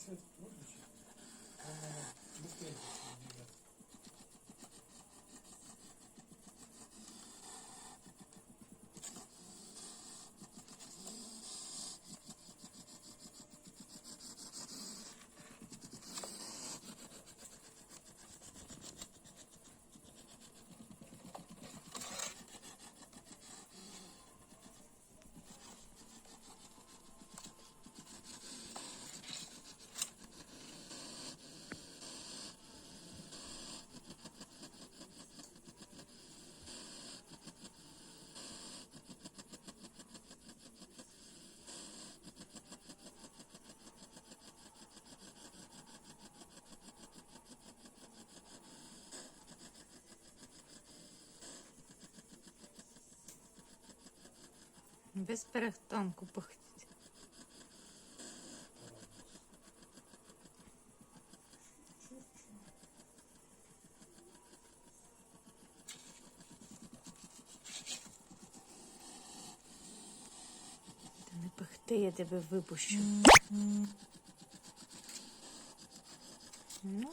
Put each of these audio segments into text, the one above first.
свет Без перестанку пахтіть. Та не пихти, я тебе випущу. Ну.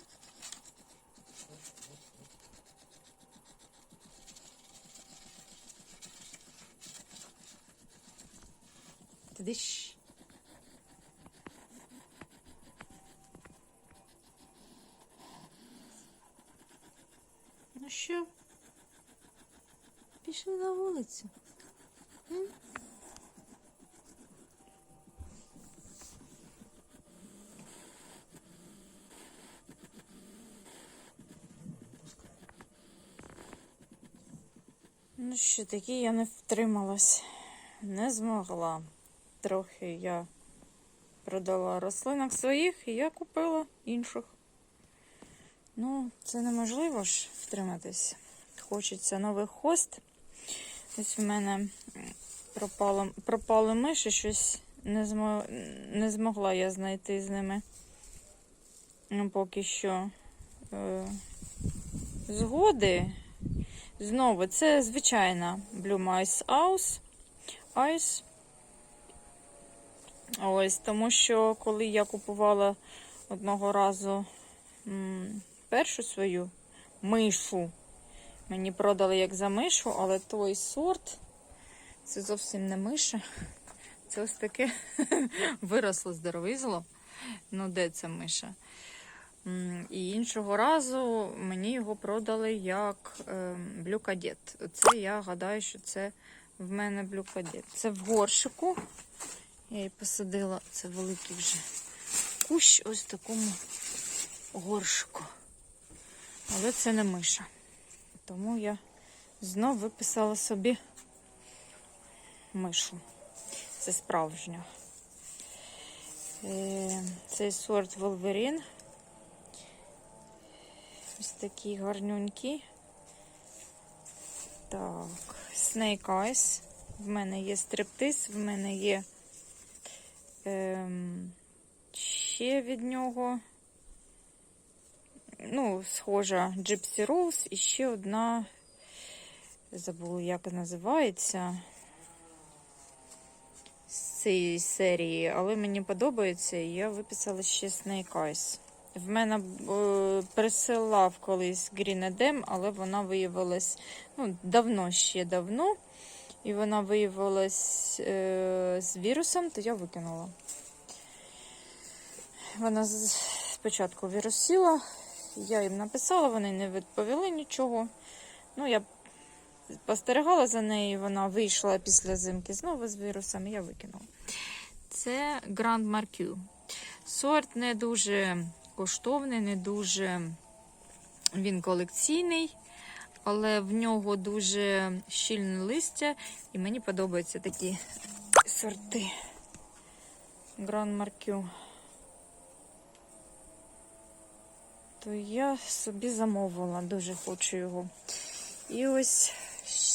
Туди ж. Ну що? Пішли на вулицю. Ну що, такі я не втрималась, не змогла. Трохи я продала рослинок своїх і я купила інших. Ну, це неможливо ж втриматись. Хочеться новий хост. Ось в мене пропало, пропали миші, щось не, змо, не змогла я знайти з ними ну, поки що е, згоди. Знову, це звичайна Blue Mice House. Ice. Ось, тому що коли я купувала одного разу першу свою мишу, мені продали як за мишу, але той сорт це зовсім не миша. Це ось таке виросло здоровизло. Ну, де ця миша? І іншого разу мені його продали як ем, блюкадет. Це я гадаю, що це в мене блюкадет. Це в горшику. Я її посадила, це великий вже кущ ось в такому горшику. Але це не миша. Тому я знов виписала собі мишу. Це справжня. Е, Цей сорт Wolverine. Ось такі гарнюнькі. Так, Snake Eyes. В мене є стриптиз, в мене є ем, ще від нього. Ну, схожа Gypsy Rose і ще одна. Забула, як називається з цієї серії, але мені подобається, і я виписала ще Snake Eyes. В мене е, присилав колись Green Edem, але вона виявилась ну, давно ще давно. І вона виявилась е, з вірусом, то я викинула. Вона спочатку вірусіла, я їм написала, вони не відповіли нічого. Ну, я спостерігала за нею, вона вийшла після зимки знову з вірусом, і я викинула. Це Grand Marquis. Сорт не дуже коштовний, не дуже він колекційний, але в нього дуже щільне листя, і мені подобаються такі сорти. Grand Marquis. То я собі замовила, дуже хочу його. І ось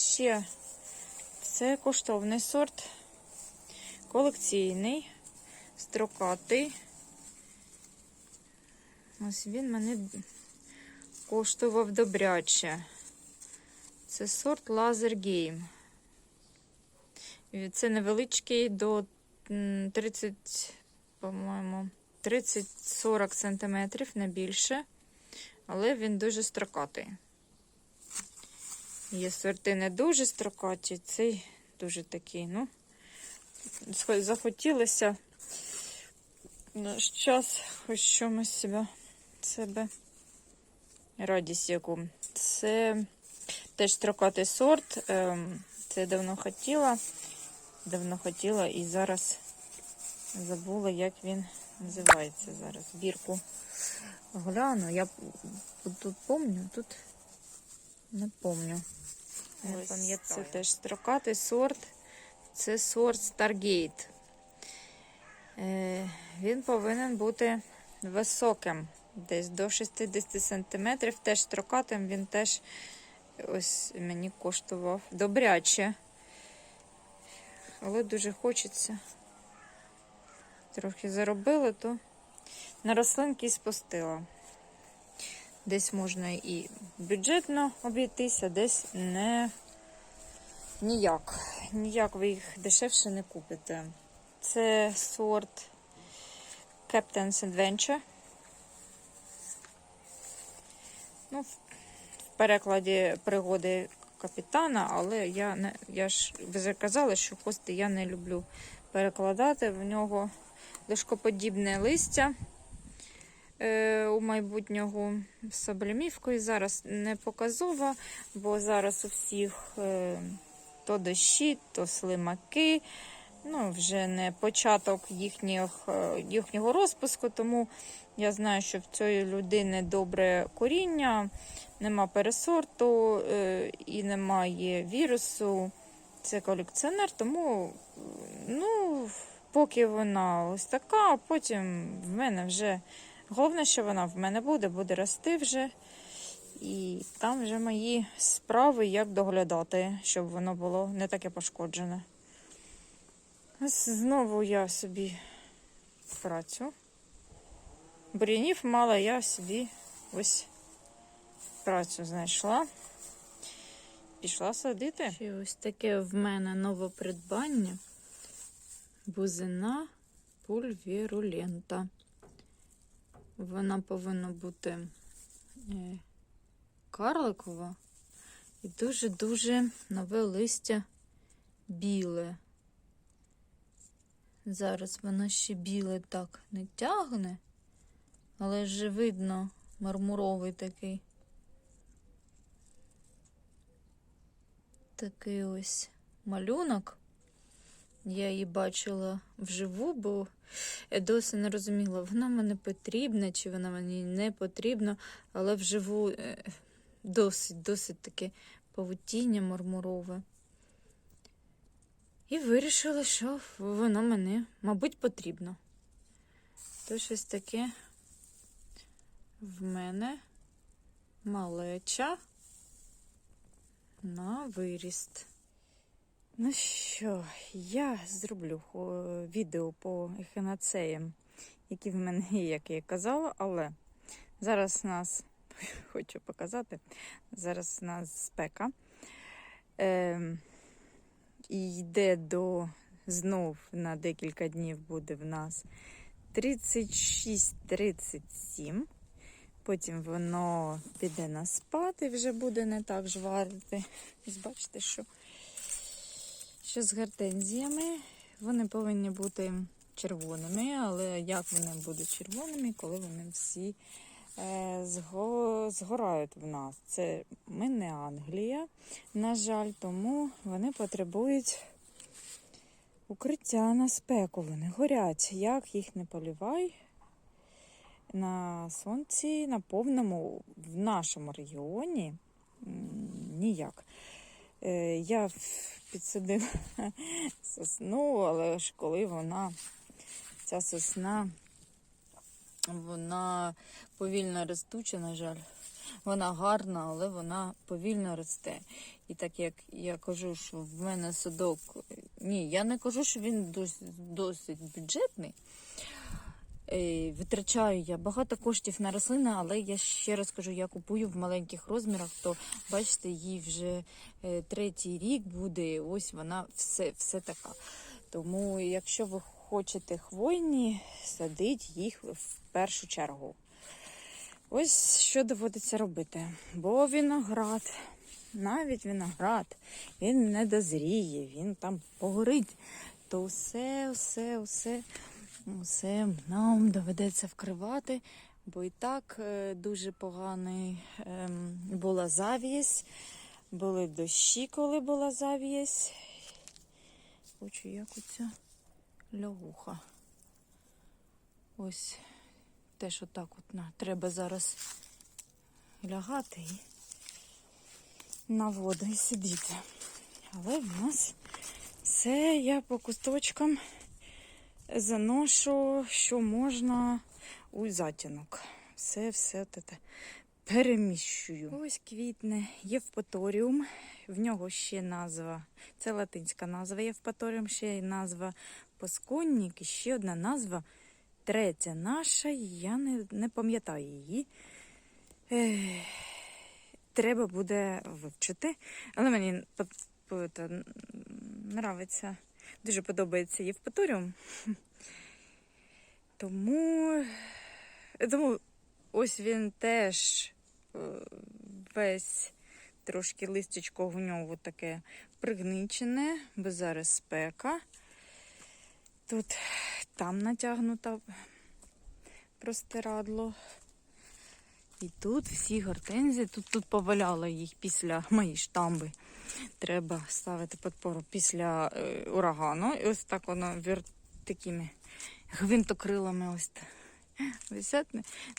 ще це коштовний сорт, колекційний, строкатий. Ось він мене коштував добряче. Це сорт Laser Game. Це невеличкий до 30, по-моєму, 30-40 см, не більше. Але він дуже строкатий. Є сорти не дуже строкаті, цей дуже такий, ну, захотілося наш час, хоч чомусь себе, себе радість яку. Це теж строкатий сорт. ем, Це давно хотіла. Давно хотіла і зараз забула, як він називається зараз. Бірку гляну. Я тут пам'ятаю, тут не. Не Ось пам'ятаю. Це теж строкатий сорт. Це сорт Stargate. Е, він повинен бути високим, десь до 60 см. Теж строкатим, він теж ось мені коштував добряче. Але дуже хочеться. Трохи заробила, то на рослинки спустила. Десь можна і бюджетно обійтися, десь не ніяк. Ніяк ви їх дешевше не купите. Це сорт Captain's Adventure. Ну, в перекладі пригоди капітана, але я не я ж ви вже що хости я не люблю перекладати. В нього лишкоподібне листя е, у майбутнього з облямівкою. Зараз не показово, бо зараз у всіх е, то дощі, то слимаки. Ну, вже не початок їхніх, е, їхнього розпуску, тому я знаю, що в цієї людини добре коріння, нема пересорту і немає вірусу. Це колекціонер, тому ну, поки вона ось така, а потім в мене вже. Головне, що вона в мене буде, буде рости вже. І там вже мої справи, як доглядати, щоб воно було не таке пошкоджене. Знову я собі працю. Бур'янів мало, я собі ось працю знайшла. Пішла садити. Ще ось таке в мене нове придбання. Бузина пульвірулента. Вона повинна бути е, карликова і дуже-дуже нове листя біле. Зараз воно ще біле так не тягне, але вже видно мармуровий такий. Такий ось малюнок. Я її бачила вживу, бо я досі не розуміла, вона мені потрібна чи вона мені не потрібна, але вживу е, досить, досить таке павутіння мармурове. І вирішила, що воно мені, мабуть, потрібно. То щось таке в мене малеча на виріст. Ну що, я зроблю відео по ехінацеям, які в мене є, як я казала, але зараз нас хочу показати. Зараз у нас спека. Ем, і йде до знов на декілька днів буде в нас 36-37. Потім воно піде на спад і вже буде не так жварити. Бачите, що, що з гортензіями вони повинні бути червоними, але як вони будуть червоними, коли вони всі е, зго, згорають в нас? Це ми не Англія, на жаль, тому вони потребують укриття на спеку. Вони горять. Як їх не полівай, на сонці на повному в нашому регіоні ніяк. Е, Я підсадила сосну, але ж коли вона, ця сосна, вона повільно ростуча, на жаль. Вона гарна, але вона повільно росте. І так як я кажу, що в мене садок. Ні, я не кажу, що він досить, досить бюджетний. Е, Витрачаю я багато коштів на рослини, але я ще раз кажу, я купую в маленьких розмірах, то бачите, їй вже е, третій рік буде, ось вона все, все така. Тому, якщо ви хочете хвойні, садіть їх в першу чергу. Ось що доводиться робити. Бо виноград, навіть виноград, він не дозріє, він там погорить. То все, все, все, все нам доведеться вкривати, бо і так е, дуже поганий ем, була завість, були дощі, коли була завість. Хочу як оця лягуха. Ось теж отак от на. Треба зараз лягати і на воду і сидіти. Але в нас все я по кусточкам заношу, що можна у затінок. Все, все те переміщую. Ось квітне Євпаторіум. В нього ще назва, це латинська назва Євпаторіум, ще й назва Посконник, і ще одна назва третя наша, я не, не пам'ятаю її. Ех, треба буде вивчити. Але мені по- дуже подобається Євпаторіум. Тому, тому ось він теж е, весь трошки листячко в нього таке пригничене, бо зараз спека. Тут там натягнута простирадло. І тут всі гортензії, тут, тут поваляла їх після моєї штамби. Треба ставити підпору після е, урагану. І ось так воно вір... такими гвинтокрилами ось висять.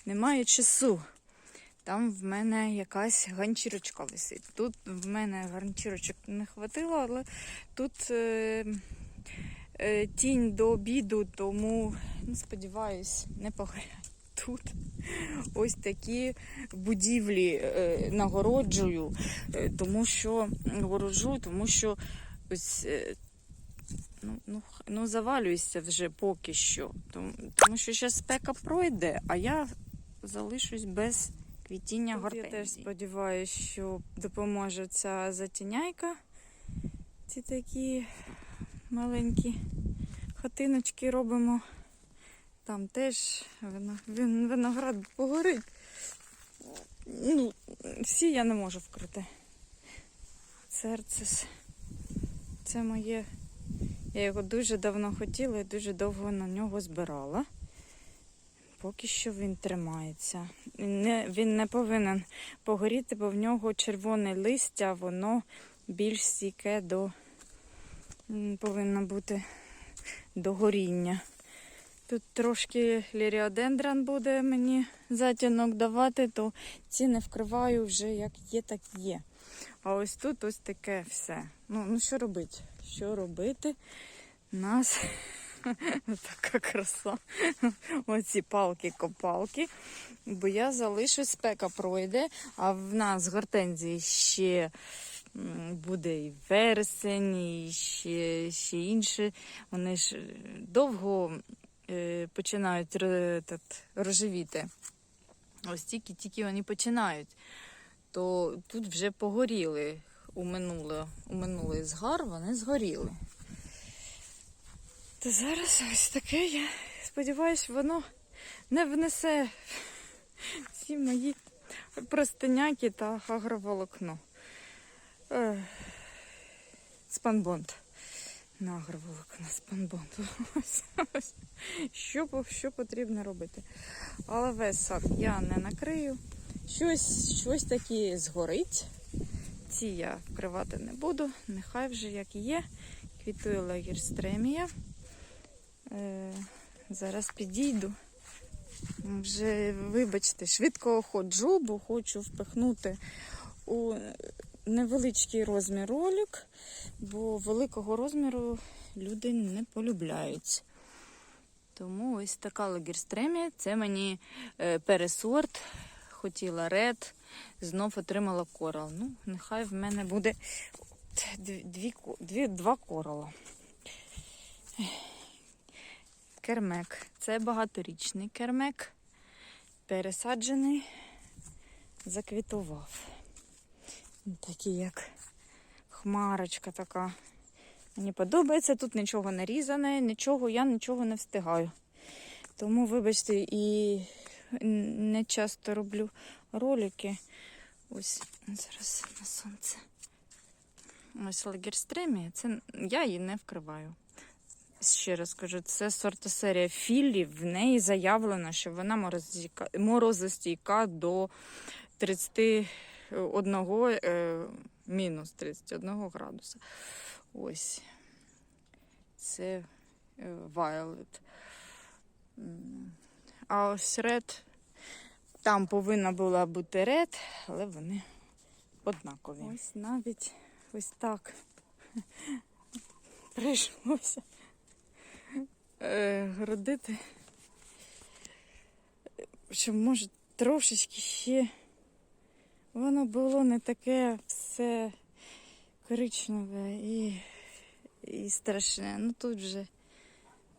Немає часу. Там в мене якась ганчірочка висить. Тут в мене ганчірочок не хватило, але тут е, е, тінь до обіду, тому ну, сподіваюсь, не погорять. Тут ось такі будівлі е, нагороджую, е, тому що нагороджую, тому що ось е, ну, ну, ну, завалююся вже поки що. Тому, тому що зараз спека пройде, а я залишусь без квітіння Тут я теж сподіваюся, що допоможе ця затіняйка. Ці такі маленькі хатиночки робимо. Там теж вино- виноград погорить. Ну, всі я не можу вкрити. Серце. Це моє. Я його дуже давно хотіла і дуже довго на нього збирала. Поки що він тримається. Не, він не повинен погоріти, бо в нього червоне листя, воно більш стійке до повинно бути до горіння. Тут трошки ліріодендран буде мені затінок давати, то ці не вкриваю вже як є, так є. А ось тут ось таке все. Ну, ну що робити? Що робити? Нас така краса. Оці палки-копалки. Бо я залишу, спека пройде, а в нас гортензії ще буде і вересень, і ще, ще інше. Вони ж довго починають ро- рожевіти. Ось тільки-тільки вони починають. То тут вже погоріли у минуле, у минулий згар, вони згоріли. То зараз ось таке, я сподіваюся, воно не внесе всі мої простиняки та агроволокно. Ех, Спанбонд. На агроволокно, спанбонд. Ось, ось. Що, потрібно робити? Але весь я не накрию. Щось, щось таке згорить. Ці я вкривати не буду. Нехай вже як є. Квітує лагерстремія. Е, зараз підійду. Вже, вибачте, швидко ходжу, бо хочу впихнути у невеличкий розмір ролик, бо великого розміру люди не полюбляють. Тому ось така лагерстремія. Це мені е, пересорт. Хотіла ред, знов отримала корал. Ну, нехай в мене буде дві, дві, два корала. Кермек. Це багаторічний кермек. Пересаджений, заквітував. Такий як хмарочка така Мені подобається, тут нічого не різане, нічого, я нічого не встигаю. Тому, вибачте, і не часто роблю ролики. Ось зараз на сонце. Ось лагерстремія. Це я її не вкриваю. Ще раз кажу, це сортосерія філі. В неї заявлено, що вона морозостійка, до 31 е, мінус 31 градуса. Ось. Це е, Violet. А ось Red, там повинна була бути Red, але вони однакові. Ось навіть ось так прийшлося е, городити, щоб може трошечки ще воно було не таке все коричневе і, і страшне. Ну тут вже,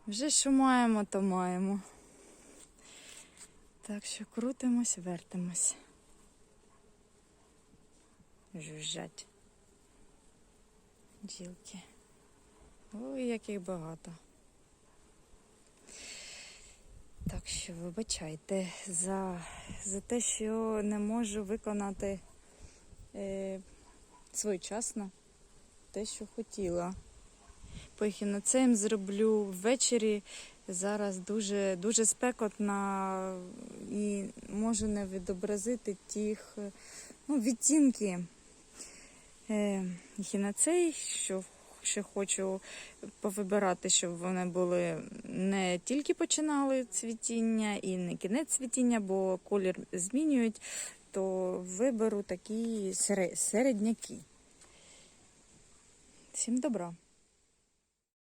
вже що маємо, то маємо. Так що крутимось, вертимось. Жужжать. Ділки. Ой, яких багато. Так що вибачайте за, за те, що не можу виконати е, своєчасно те, що хотіла. По ехіноцеям зроблю ввечері. Зараз дуже, дуже спекотна і можу не відобразити тих ну, відтінки е, ехіноцей, що ще хочу повибирати, щоб вони були не тільки починали цвітіння і не кінець цвітіння, бо колір змінюють, то виберу такі середняки. Всім добра!